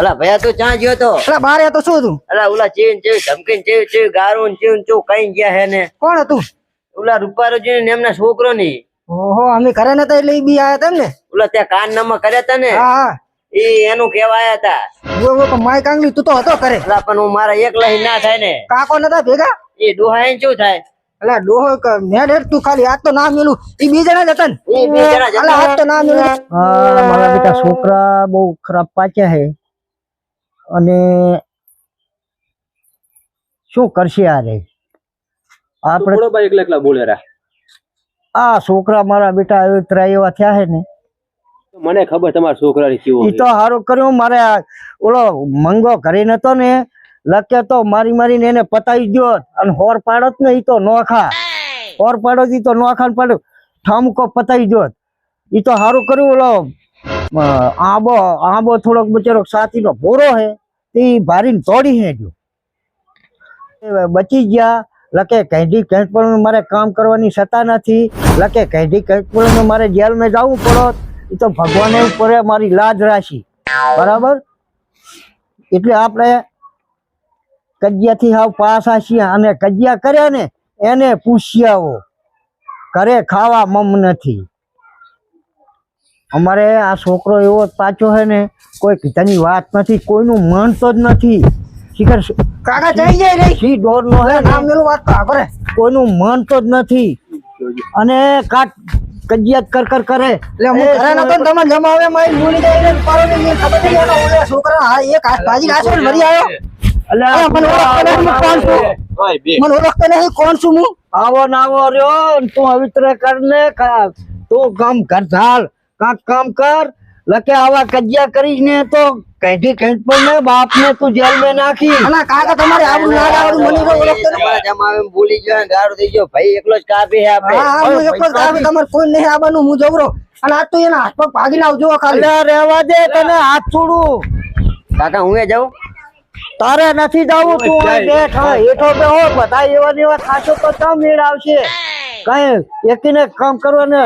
અલા ભયા તું ક્યાં ગયો તો? અલા બારે તો શું તું અલા ઓલા ચેવીન ચેવી ધમકીન ચેવી ચેવી ગારું ચેવીન ચો કઈ ગયા હે ને? કોણ હતું? ઓલા રૂપારો ને એમના છોકરો ની ઓહો અમે ઘરે નતા એટલે બી આયા હતા ને? ઓલા ત્યાં કાન નામા કર્યા તા ને? હા હા. એ એનું કેવા આયા તા. ઓ ઓ તો માય કાંગલી તું તો હતો કરે અલા પણ હું મારા એકલા ઈ ના થાય ને. કાકો નતા ભેગા? એ ડોહા શું થાય? અલા ડોહો ક- મેં હેડ તું ખાલી હાથ તો ના મેલું. એ બી જણા જતા ને? ઈ બે જણા આજ તો ના મેલું. મારા બેટા છોકરા બહુ ખરાબ પાચ્યા છે અને શું કરશે આ રે? આપણે એકલા એકલા બોલે આ છોકરા મારા બેટા ત્રા એવા થયા છે ને. મને ખબર તમારા છોકરાની કેવો તો સારું કર્યું મારે ઓલો મંગો ઘરે નતો ને લકે તો મારી મારીને એને પતાવી ગયો અને હોર પાડત ને ઈ તો નોખા હોર પાડો ઈ તો નોખા ને પાડો. ઠામકો પતાવી ગયો ઈ તો સારું કર્યું ઓલો આંબો આંબો થોડોક બચેરો સાથી નો ભોરો હે. તે ભારીને તોડી હેડ્યો. બચી ગયા. લકે કંઈક પણ મારે કામ કરવાની સત્તા નથી. લકે કંઈક પણ મારે જેલમાં જવું પડત. એ તો ભગવાને ઉપર મારી લાજ રાશી બરાબર? એટલે આપણે કજિયાથી હાવ પાસા છીએ અને કજિયા કર્યા ને એને પૂછ્યાઓ ઘરે ખાવા મમ નથી. અમારે આ છોકરો એવો પાછો છે ને કોઈ કીધાની વાત નથી કોઈનું માનતો જ નથી. શિખર કાકા જઈ જાય રે. સી ડોર નો હે નામ મેલું વાત તો કરે કોઈનું માનતો જ નથી. અને કાટ કજિયાત કર કર કરે. એટલે હું ઘરે ન તો તમે જમાવે મારી બોલી જાય ને પાડો ને ખબર નહીં ઓલો છોકરા હા એક હાથ ભાજી ને મરી આવ્યો. એટલે મને ઓળખતો નથી, કોણ છું? મને ઓળખતો નહીં કોણ છું હું? આવો ના આવો રહ્યો તું અવિત્ર કર ને કા- તું કામ કર ચાલ કાંક કામ કર. લકે આવા કજિયા કરીશ ને તો કઈથી કઈ પણ ને બાપ ને તું જેલમાં નાખી અને કાકા તમારે આવું ના આવડું મને તો ઓળખતો જમાવે ભૂલી ગયો ને ગારું થઈ ગયો ભાઈ એકલો જ કાપી હે આપણે. હા હા એકલો જ કાપી, તમાર કોઈ નહીં આવવાનું હું જવરો. અને આજ તો એના હાથ પગ ભાગી લાવ જો ખાલી. અલ્યા રહેવા દે તને હાથ છોડું. કાકા હું એ જાઉં? તારે નથી જવું તું બેઠ. હેઠો બેહો બધા એવા ને એવા ખાશો તો કામ મેળ આવશે? કઈ એકીને કામ કરવાને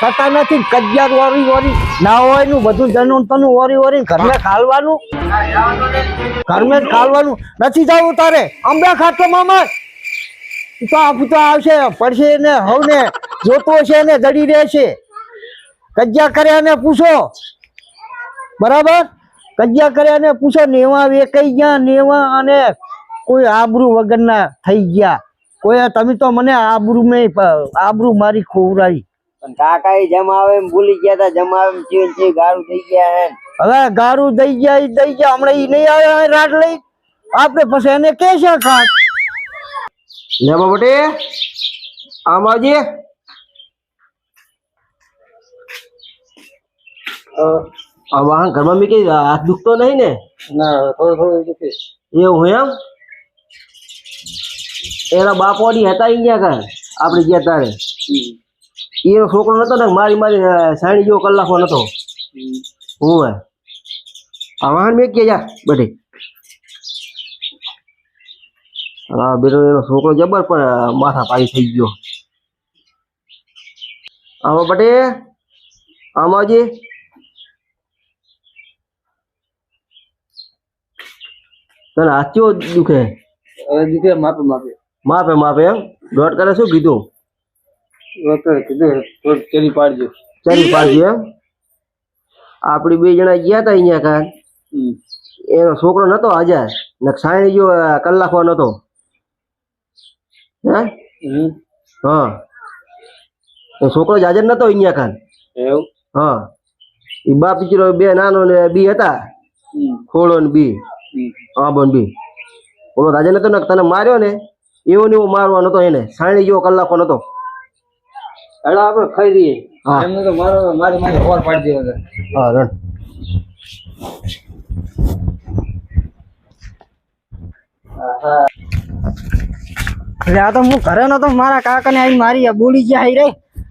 થતા નથી. કજિયાત ઓરી ઓરી ના હોયનું બધું જનું તનું ઓરી ઓરી ઘરને ખાલવાનું. ઘરમે ખાલવાનું. નથી જવું તારે. અંબા ખાતો મામા. તો આ આવશે, પડશે ને હવને. જોતો છે ને જડી રહેશે. કજિયા કર્યા ને પૂછો. બરાબર? કજિયા કર્યા ને પૂછો. નેવા વેકાઈ ગયા, નેવા અને કોઈ આબરૂ વગરના થઈ ગયા. કોઈ તમે તો મને આબરૂ મેં આબરૂ મારી ખોવરાઈ. પણ કાકા એ જમાવે એમ ભૂલી ગયા તા જમાવે ચીન ચી ગારું થઈ ગયા હે. હવે ગારું દઈ ગયા ઈ દઈ ગયા હમણાં ઈ નહીં આવે રાત લઈ. આપણે પછી એને કે છે ખાસ? લે બાબટે આમ આવજે. આ વાહન ઘરમાં મૂકી હાથ દુખતો નહીં ને? ના થોડું થોડું દુખે એવું એમ? એના બાપોની હતા અહીંયા કા આપણે ગયા તારે? એનો છોકરો નતો ને મારી મારી સાણી જેવો કલાકો નતો. હું આ વાહન મેં કે જા? બધે. હા બેરો એનો છોકરો જબર પણ માથા પાડી થઈ ગયો. આવો બટે. આમાં જે તને કેવો દુખે? દુખે માપે માપે માપે માપે એમ. દોઢ કરે શું કીધું? ડોક્ટર કીધું થોડું ચરી પાડજો. પાડજો એમ? આપડી બે જણા ગયા તા અહીંયા કાલ. એનો છોકરો નતો હાજર ને સાયણી જો કલાકો નતો. હે? હા. છોકરો જ હાજર નતો અહીંયા કાલ. એવું? હા. એ બા પીચરો બે નાનો ને બી હતા. ખોળો ને બી. હા બોન બી. ઓલો રાજા નતો ને તને માર્યો ને. એવો ને એવો મારવા નતો એને. સાણી જેવો કલાકો નતો. હેડો આપણે ખાઈ દઈએ એમને તો મારો મારી મારી હોર પાડી દેવો હા રણ. એટલે આ તો હું ઘરે નતો મારા કાકા ને આઈ મારી બોલી ગયા હાઈ રે.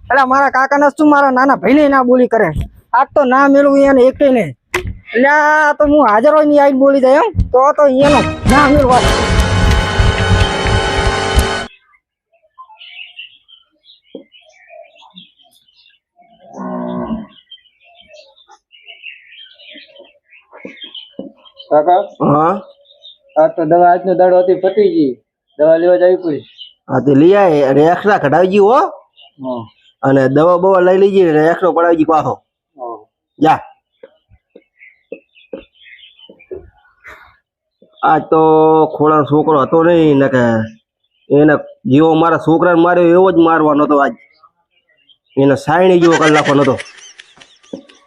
એટલે મારા કાકા ને શું મારા નાના ભાઈ ના બોલી કરે? આજ તો ના મેળવું એને એક ને એટલે આ તો હું હાજર હોય ને આઈ બોલી જાય એમ. તો તો એનો ના મેળવા કાકા? હા. આ તો દવા આજનો દાડો હતી પતી ગઈ દવા લેવા જવી પડી. હા તે લઈ આય અને એક્સ્ટ્રા કઢાવી જી હો. અને દવા બવા લઈ લીજી અને એક્સ્ટ્રા પડાવી જી પાછો જા. આજ તો ખોળા છોકરો હતો નહીં ને કે એને જેવો મારા છોકરાને માર્યો એવો જ મારવાનો હતો આજ. એને સાયણી જેવો નાખવાનો હતો.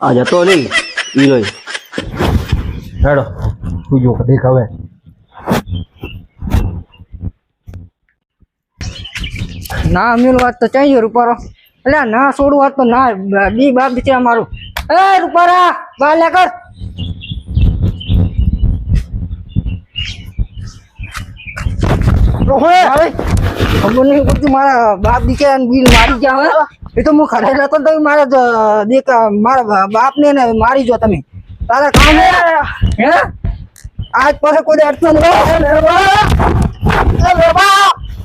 આજ હતો નહીં હીરો હેડો. દેખ હવે. ના અમીર વાત તો ચાહીએ રૂપારો. એટલે ના છોડું વાત તો ના બી બાપ છે મારું એ રૂપારા બહાર લે કર મારા બાપ દીકરા બિલ મારી ગયા હવે એ તો હું લેતો ને તમે મારા દીકરા મારા બાપ ને મારી જો તમે. તારા કામ હે હે? આજ પછી કોઈ અડતો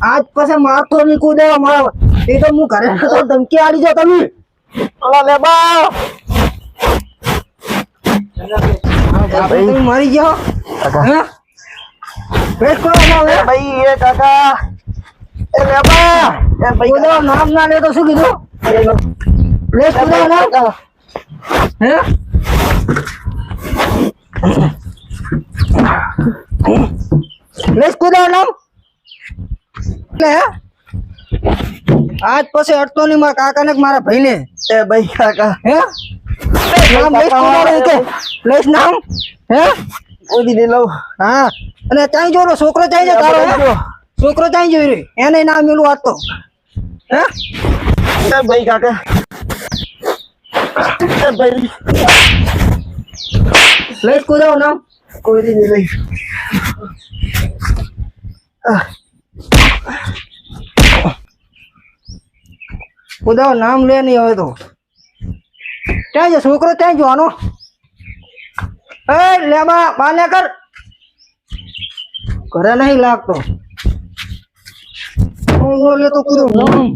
આજ પછી મારતો નહીં કૂદે મારો એ તો હું ઘરે નતો ધમકી આડી જાવ તમે અલા લે બા તમે મરી ગયો હે પેટ કરો હવે ભાઈ એ કાકા એ લેબા એ ભાઈ કૂદો નામ ના લે તો શું કીધું પ્લેસ કૂદો નામ હે પ્લેસ કૂદો નામ લે આજ પછી અડતો નહીં મારા કાકા ને મારા ભાઈ ને એ ભાઈ કાકા. હે? નામ કે પ્લેસ નામ? હે? ઓદી દે લઉં. હા. અને ત્યાં જોરો? છોકરો ત્યાં જો તારો છોકરો ત્યાં જોઈ રહ્યો? એને નામ મેલું વાત તો. હે? એ ભાઈ કાકા. એ ભાઈ. પ્લેસ કૂદો નામ દી નહીં લઈ કૂદો નામ લે નહીં હવે તો. ત્યાં જો છોકરો? ત્યાં જોવાનો એ લેબા માને કર. ઘરે નહીં લાગતો. તો નામ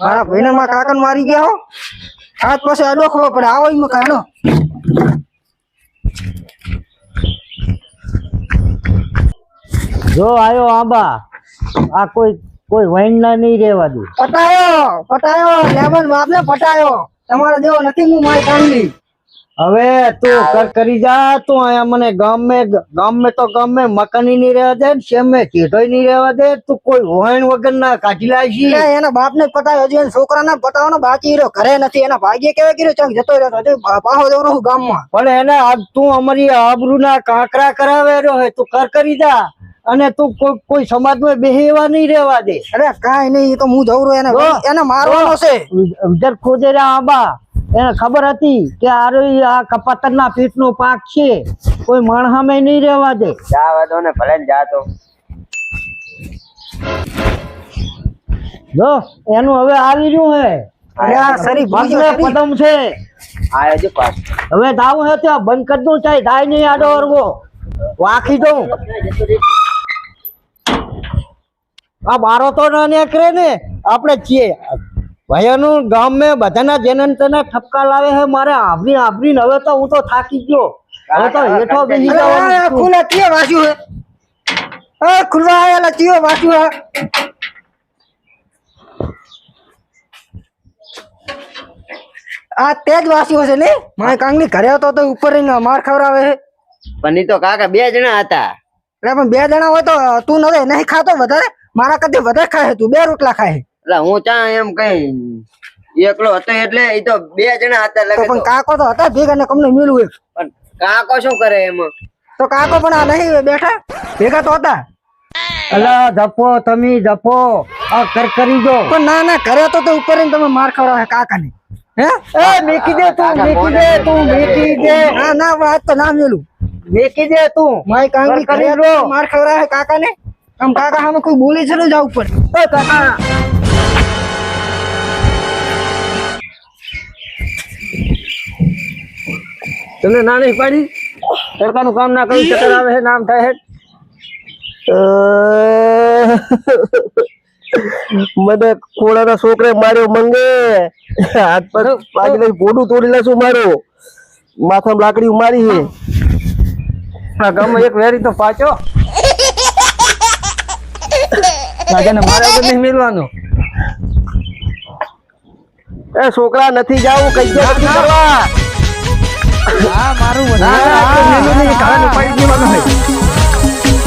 મારા ભાઈને મારા કાકન મારી ગયા હો. આજ પાસે અડો ખબર પડે. આવો એમાં કાઢો જો આયો આંબા આ કોઈ કોઈ વાઈન ના નહીં રહેવા દે. પટાયો પટાયો લેમન બાપને પટાયો. તમારો દેવો નથી હું મારી કામની. હવે તું કર કરી જા તું અહીંયા મને ગામ ગામે તો ગામે મકાની નહીં રહેવા દે ને શેમ ચેટોય નહીં રહેવા દે તું કોઈ વહેણ વગર ના કાઢી લાવી એના બાપને ને પટાયો હજી એના છોકરાને પતાવો પટાવવાનો બાકી રહ્યો. ઘરે નથી એના ભાગ્ય કેવા કર્યો? ચાલ જતો રહ્યો હજુ પાહો દેવાનો ગામમાં. પણ એને તું અમારી આબરૂ ના કાંકરા કરાવે રહ્યો હે તું કર કરી જા. અને તું કોઈ કોઈ સમાજમાં બેહેવા નહીં રહેવા દે. અરે કાઈ નહીં એ તો હું જવું એને એને મારવાનો છે. વિધર ખોજે આબા એને ખબર હતી કે આરો આ કપાતર ના પીઠ નો પાક છે. કોઈ માણસામે નહીં રહેવા દે. જા વાદો ને ભલે જા જાતો જો એનું હવે આવી રહ્યું હે. અરે આ સરી સરી. પદમ છે. આ છે પાસ હવે દાવું હે ત્યાં બંધ કરી દઉં ચાય થાય નહીં આડો અરવો વાખી દઉં આ બારો તો ના નીકળે ને. આપણે છીએ. ભાઈઓનું ગામ મેં બધાના જેનન તેના ઠપકા લાવે છે. મારે આભરી આભરી ને હવે તો હું તો થાકી ગયો. હવે તો હેઠો બેસી જવાનું ખુલા કે વાસ્યું હે એ ખુલ્લા આયેલા ચિયો વાસ્યું હે આ તેજ વાસ્યું હશે ને? મારે કાંગની ઘરે હતો તો ઉપર રહીને માર ખવડાવે છે. પણ ની તો કાકા બે જણા હતા. એટલે પણ બે જણા હોય તો તું નવે નહીં ખાતો વધારે? મારા કરતી વધારે ખાય તું બે રોટલા ખાય એટલે હું ચા એમ કઈ એકલો હતો એટલે ઈ તો બે જણા હતા તો એટલે પણ તો- કાકો તો હતા ભેગા ને કમને મેળવું એક. પણ કાકો શું કરે એમાં? તો કાકો પણ આ નહીં બેઠા? ભેગા તો હતા. અલા જપો તમે જપો. આ કર કરી દો. પણ ના ના ઘરે હતો તો ઉપર રહીને તમે માર ખવડાવે કાકા ને હે? એ મેકી દે તું મેકી દે તું મેકી દે. ના ના વાત તો ના મેલું. મેકી દે તું. મારી કાંગી કર કરી ઘરે લો. હતો, માર ખવડાવે કાકા ને આમ કાકા સામે કોઈ બોલે છે ને જવું પડે એ કાકા. તમને ના નહીં પાડી? તડકાનું કામ ના કર્યું ચક્કર આવે છે નામ થાય મને ખોડાના છોકરે માર્યો મંગે. હાથ પર લઈ ભોડું તોડી લેશું મારો. માથામાં લાકડી મારી છે. ગામમાં એક વેરી તો પાછો. રાજાને મારે વગર નહીં મેળવાનો એ છોકરા નથી જાવું કઈ નથી કરવા ના ના આપણે મેળવું નહીં, ઘાડાને ઉપાડી દેવાનો હોય.